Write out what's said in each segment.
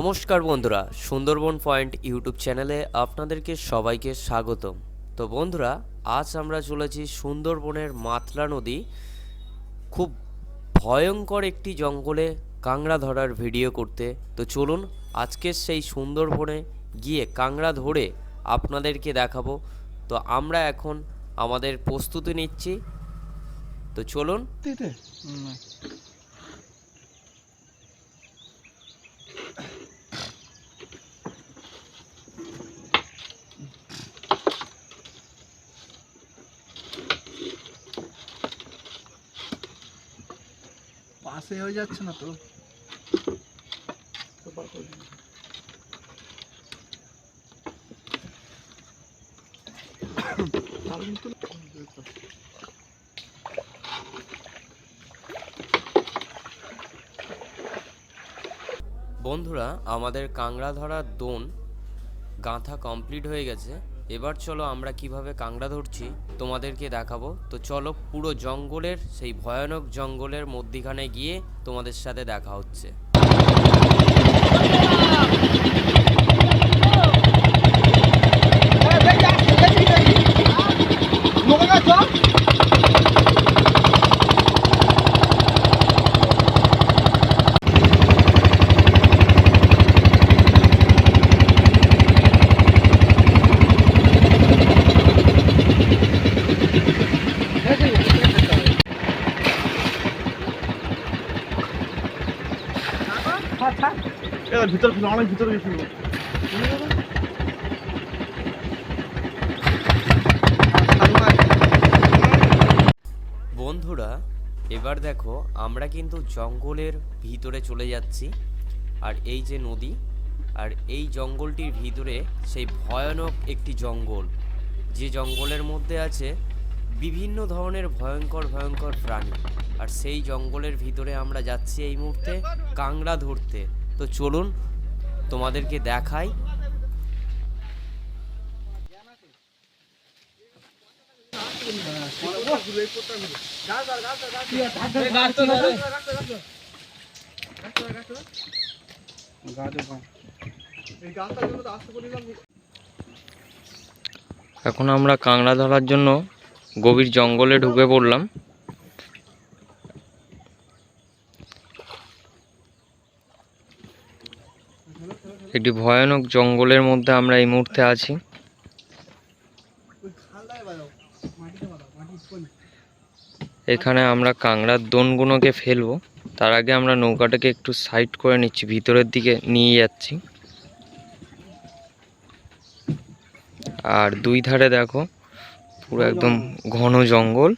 নমস্কার বন্ধুরা Sundarban point YouTube চ্যানেলে আপনাদেরকে সবাইকে স্বাগতম তো বন্ধুরা আজ আমরা চলেছি সুন্দরবনের মাতলা নদী খুব ভয়ঙ্কর একটি জঙ্গলে কাংড়া ধরার ভিডিও করতে তো চলুন আজকের সেই সুন্দরবনে গিয়ে কাংড়া ধরে আপনাদেরকে দেখাবো তো আমরা এখন আমাদের প্রস্তুতি নিচ্ছি তো চলুন পাশে হয়ে যাচ্ছে না তো? বন্ধুরা, আমাদের কাংড়া ধরার দোন গাঁথা কমপ্লিট হয়ে গেছে। এবার চলো আমরা কীভাবে কাংড়া ধরছি তোমাদেরকে দেখাবো। তো চলো পুরো জঙ্গলের, সেই ভয়ানক জঙ্গলের মধ্যিখানে গিয়ে তোমাদের সাথে দেখা হচ্ছে। ভিতর ফেলো অনেক ভিতরে ফেলব বন্ধুরা, এবার দেখো, আমরা কিন্তু জঙ্গলের ভিতরে চলে যাচ্ছি, আর এই যে নদী, আর এই জঙ্গলটির ভিতরে সেই ভয়ানক একটি জঙ্গল, যে জঙ্গলের মধ্যে আছে বিভিন্ন ধরনের ভয়ঙ্কর ভয়ঙ্কর প্রাণী, আর সেই জঙ্গলের ভিতরে আমরা যাচ্ছি এই মুহূর্তে কাংড়া ধরতে। তো চলুন তোমাদেরকে দেখাই। এখন আমরা কাংড়া ধরার জন্য গভীর জঙ্গলে ঢুকে পড়লাম। একটি ভয়ানক জঙ্গলের মধ্যে আমরা এই মুহূর্তে আছি। এখানে আমরা কাংড়ার দোনগুলোকে ফেলব। তার আগে আমরা নৌকাটাকে একটু সাইড করে নিচ্ছি, ভিতরের দিকে নিয়ে যাচ্ছি। আর দুই ধারে দেখো, পুরো একদম ঘন জঙ্গল।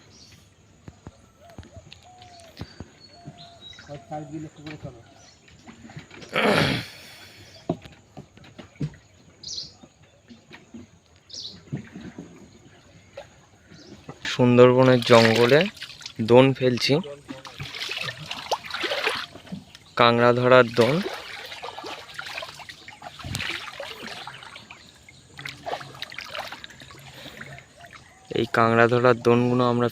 সুন্দরবনের জঙ্গলে দোন ফেলছি। কাংড়া ধরার দোন। এই কাংড়া ধরার দোনগুলো আমরা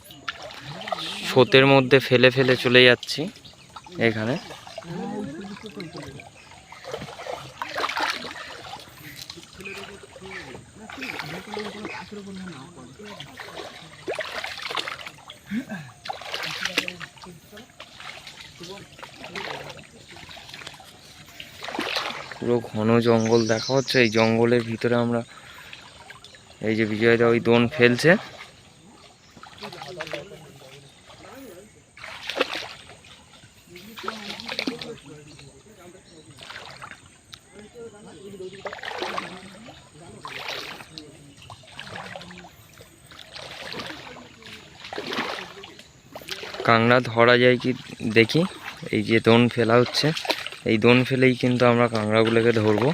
স্রোতের মধ্যে ফেলে ফেলে চলে যাচ্ছি এখানে। পুরো ঘন জঙ্গল দেখা হচ্ছে। এই জঙ্গলের ভিতরে আমরা এই যে বিজয়দা ওই দোন ফেলছে। কাংড়া ধরা যায় কি দেখি। এই যে দোন ফেলা হচ্ছে। এই দোন ফেলেই কিন্তু আমরা কাঁকড়াগুলোকে ধরবো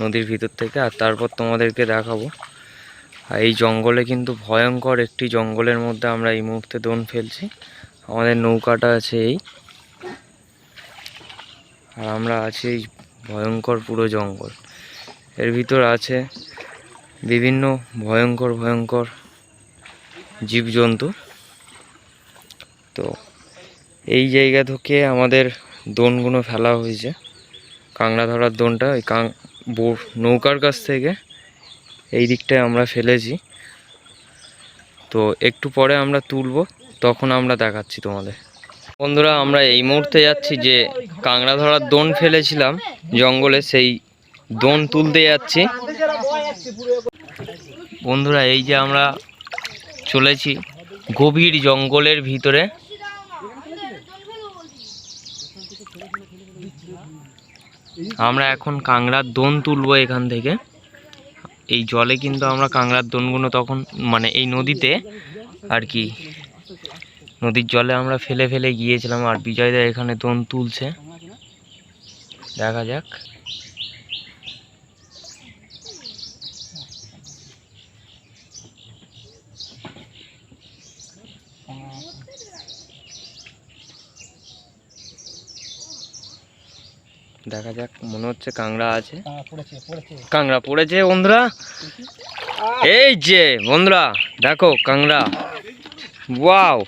নদীর ভিতর থেকে আর তারপর তোমাদেরকে দেখাবো। আর এই জঙ্গলে কিন্তু ভয়ঙ্কর একটি জঙ্গলের মধ্যে আমরা এই মুহূর্তে দোন ফেলছি। আমাদের নৌকাটা আছে এই। আর আমরা আছি এই ভয়ঙ্কর পুরো জঙ্গল। এর ভিতর আছে বিভিন্ন ভয়ঙ্কর ভয়ঙ্কর জীবজন্তু। তো এই জায়গা থেকে আমাদের দোনগুলো ফেলা হয়েছে। কাঁংড়া ধরার দোনটা, ওই কাং নৌকার কাছ থেকে এই দিকটায় আমরা ফেলেছি। তো একটু পরে আমরা তুলবো, তখন আমরা দেখাচ্ছি তোমাদের। বন্ধুরা, আমরা এই মুহূর্তে যাচ্ছি যে কাঁংড়া ধরার দোন ফেলেছিলাম জঙ্গলে, সেই দোন তুলতে যাচ্ছি। বন্ধুরা, এই যে আমরা চলেছি গভীর জঙ্গলের ভিতরে। আমরা এখন কাংড়ার দোন তুলবো এখান থেকে। এই জলে কিন্তু আমরা কাংড়ার দোনগুলো তখন মানে এই নদীতে আর কি, নদীর জলে আমরা ফেলে ফেলে গিয়েছিলাম আর বিজয়দা এখানে দোন তুলছে। দেখা যাক। দেখা যাক মনে হচ্ছে কাংড়া আছে। কাংড়া পড়েছে বন্ধুরা? এই যে বন্ধুরা দেখো কাংড়া ওয়াও!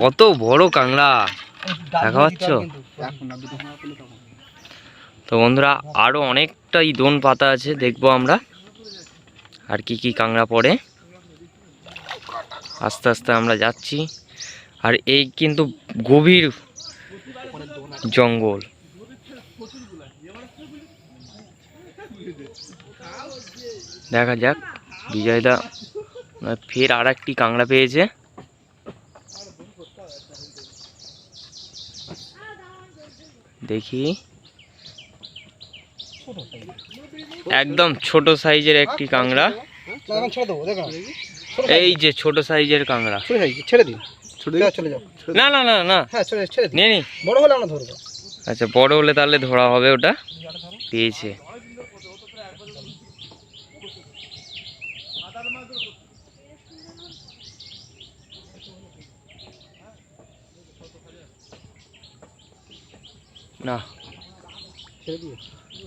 কত বড় কাংড়া দেখা পাচ্ছ? তো বন্ধুরা আরও অনেকটাই দোন পাতা আছে দেখব আমরা। আর কি কি কাংড়া পড়ে। আস্তে আস্তে আমরা যাচ্ছি। আর এই কিন্তু গভীর জঙ্গল। দেখা যাক। বিজয়দা ফের আর একটি কাঁকড়া পেয়েছে। দেখি। একদম ছোট সাইজের একটি কাঁকড়া। এই যে ছোট সাইজের কাঁকড়া। ছেড়ে দিন। না না না না। হ্যাঁ নিয়ে নি। বড় হলে আমরা ধরবো। আচ্ছা বড় হলে তাহলে ধরা হবে ওটা। পেয়েছে। না।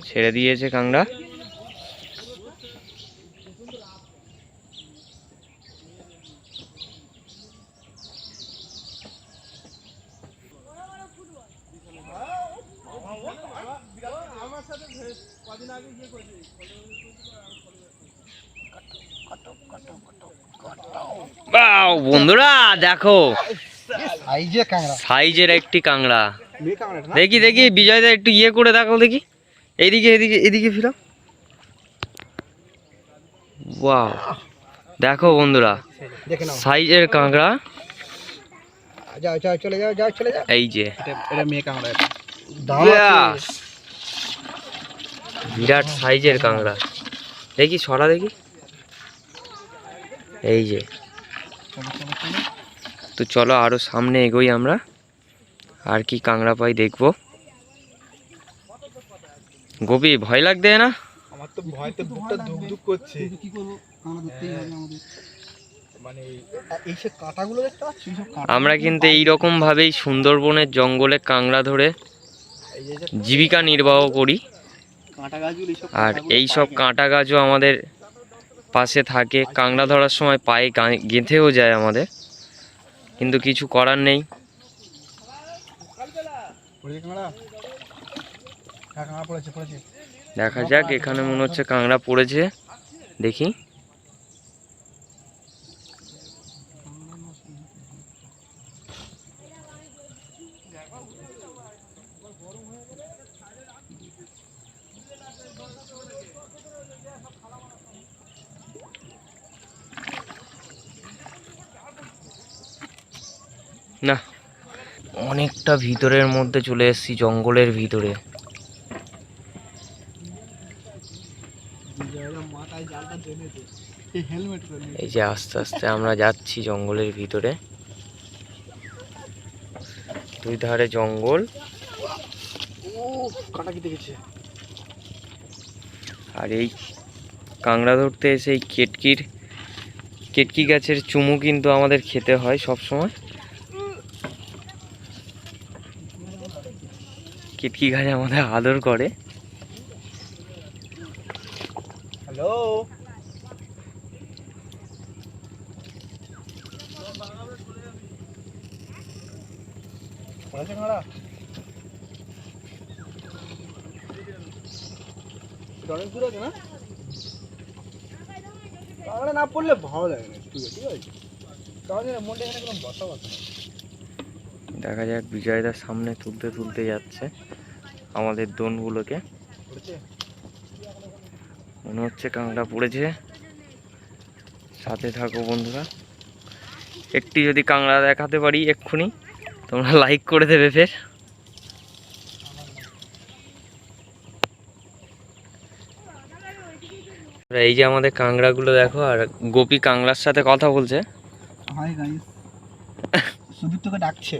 ছেড়ে দিয়েছে। কাংড়া বন্ধুরা দেখো। সাইজের একটি কাংড়া দেখি দেখি বিজয়দা একটু ইয়ে করে দেখো দেখি। এইদিকে এদিকে এদিকে ফিরো। ওয়াও। দেখো বন্ধুরা সাইজের কাঁকড়া। যাও যাও চলে যাও যাও চলে যাও। এই যে। এটা এটা মেয়ে কাঁকড়া। বিরাট সাইজের কাঁকড়া। দেখি সরা দেখি। এই যে। তো চলো আরও সামনে এগোই আমরা। আর কি কাঁকড়া পাই দেখব। গোপি ভয় লাগবে না? আমার তো ভয়তে বুকটা ধুক ধুক করছে। কি করব? কাঁকড়া ধরতেই হবে আমাদের। মানে এই সব কাঁটাগুলো দেখতে পাচ্ছ? এইসব কাঁটা আমরা কিন্তু এই রকম ভাবেই সুন্দরবনের জঙ্গলে কাঁকড়া ধরে জীবিকা নির্বাহ করি। কাঁটা গাছগুলো এইসব আর এই সব কাঁটা গাছও আমাদের পাশে থাকে। কাঁকড়া ধরার সময় পায়ে গেঁথেও যায় আমাদের। কিন্তু কিছু করার নেই পড়েছে কাঁকড়া হ্যাঁ কাঁকড়া পড়েছে পড়েছে দেখা যাক এখানে মনে হচ্ছে কাঁকড়া পড়েছে। দেখি। না অনেকটা ভিতরের মধ্যে চলে এসেছি, জঙ্গলের ভিতরে। এই যে আস্তে আস্তে আমরা যাচ্ছি জঙ্গলের ভিতরে। দুই ধারে জঙ্গল। আর এই কাঁকড়া ধরতে এসে এই কেটকির কেটকি গাছের চুমু কিন্তু আমাদের খেতে হয় সব সময় কেটকি গাছ আমাদের আদর করে। হ্যালো। না? পড়লে ভালো লাগে না, ঠিক আছে ঠিক আছে। মনটা এখানে কোনো বসা বসা দেখা যাক বিজয়দার সামনে তুলতে তুলতে যাচ্ছে আমাদের দোনগুলোকে। মনে হচ্ছে কাঁকড়া পড়েছে। সাথে থাকো বন্ধুরা। একটি যদি কাঁকড়া দেখাতে পারি এক্ষুনি তোমরা লাইক করে দেবে ফের। এই যে আমাদের কাঁকড়াগুলো দেখো আর গোপী কাঁকড়ার সাথে কথা বলছে। হাই গাইস সুদীপ তোকে ডাকছে।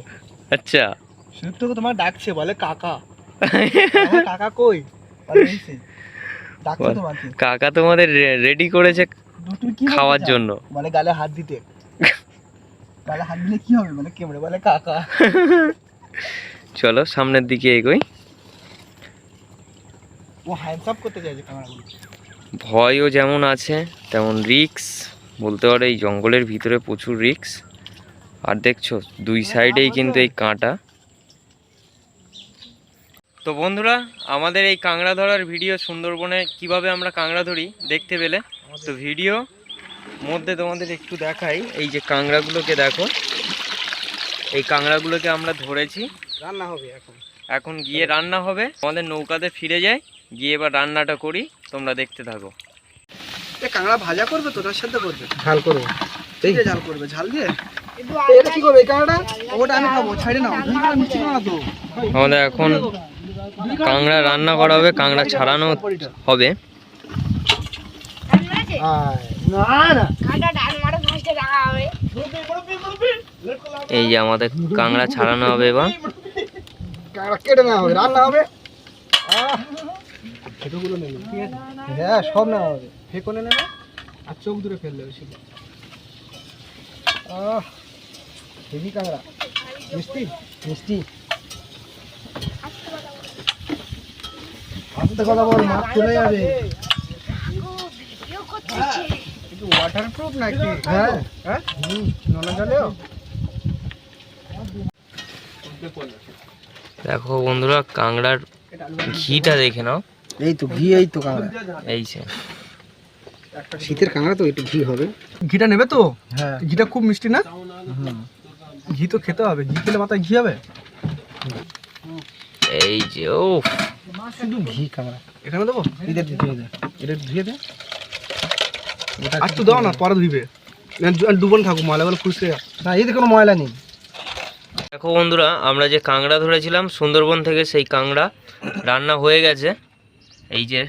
আচ্ছা। সুদীপ তোকে তোমার ডাকছে বলে কাকা। কাকা কই? ডাকছে তোমাকে। কাকা তোমাদের রেডি করেছে খাওয়ার জন্য। বলে গালে হাত দিতে। গালে হাত দিলে কি হবে? বলে কেমনে? বলে কাকা। চলো সামনের দিকে এগোই। ও হ্যান্ডস আপ করতে চাইছে ক্যামেরাগুলো ভয়ও যেমন আছে তেমন রিক্স বলতে পারো এই জঙ্গলের ভিতরে প্রচুর রিক্স আর দেখছ দুই সাইডেই কিন্তু এই কাঁটা। তো বন্ধুরা আমাদের এই কাঁকড়া ধরার ভিডিও সুন্দরবনে কীভাবে আমরা কাঁকড়া ধরি দেখতে পেলে? তো ভিডিও মধ্যে তোমাদের একটু দেখাই এই যে কাঁকড়াগুলোকে দেখো। এই কাঁকড়াগুলোকে আমরা ধরেছি। রান্না হবে এখন। এখন গিয়ে রান্না হবে। আমাদের নৌকাতে ফিরে যাই গিয়ে এবার রান্নাটা করি তোমরা দেখতে থাকো। কাঁকড়া ভাজা করবে তো? তার সাথে করবে? ঝাল করবে। ঝাল করবে? ঝাল দিয়ে? এটা কি করবে? এই কাঁকড়াটা ওটা আমি খাব ছাইড়ে নাও। দুই কাঁকড়া মিষ্টি না তো। আমাদের এখন কাঁকড়া রান্না করা হবে কাঁকড়া ছাড়ানো হবে। এই যে আমাদের কাঁকড়া ছাড়ানো হবে এবার। কেটে নেওয়া হবে রান্না হবে। আহ, নেবে হ্যাঁ সব নেওয়া হবে। ফেকনে নেবে আর চোখ দূরে ফেললে শুধু আহ। হেভি কাঁকড়া মিষ্টি? মিষ্টি। আস্তে কথা বল মাছ চলে যাবে। একটু ওয়াটারপ্রুফ নাকি? হ্যাঁ। হ্যাঁ? নোনা জলেও। দেখো বন্ধুরা কাঁকড়ার ঘিটা দেখে নাও। এই তো ঘি এই তো কাঁকড়া। এই যে। শীতের কাঁকড়া তো একটু ঘি হবে। ঘিটা নেবে তো? হ্যাঁ। ঘিটা খুব মিষ্টি না? ঘি তো খেতে হবে ঘি খেলে মাথায় ঘি হবে? এই যে ও শুধু ঘি কাঁকড়া এখানে দেবো? এটা ধুয়ে দে এটা ধুয়ে দে। আর তো দাও না পরে ধুইবে। দুবন থাকুক ময়লাগুলো ফুসকে না এতে কোনো ময়লা নেই। দেখো বন্ধুরা আমরা যে কাঁকড়া ধরেছিলাম সুন্দরবন থেকে সেই কাঁকড়া রান্না হয়ে গেছে। এই যে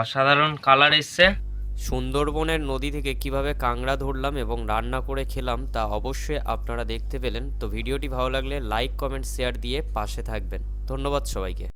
অসাধারণ কালার এসছে। সুন্দরবনের নদী থেকে কীভাবে কাংড়া ধরলাম এবং রান্না করে খেলাম তা অবশ্যই আপনারা দেখতে পেলেন। তো ভিডিওটি ভালো লাগলে লাইক, কমেন্ট, শেয়ার দিয়ে পাশে থাকবেন। ধন্যবাদ সবাইকে।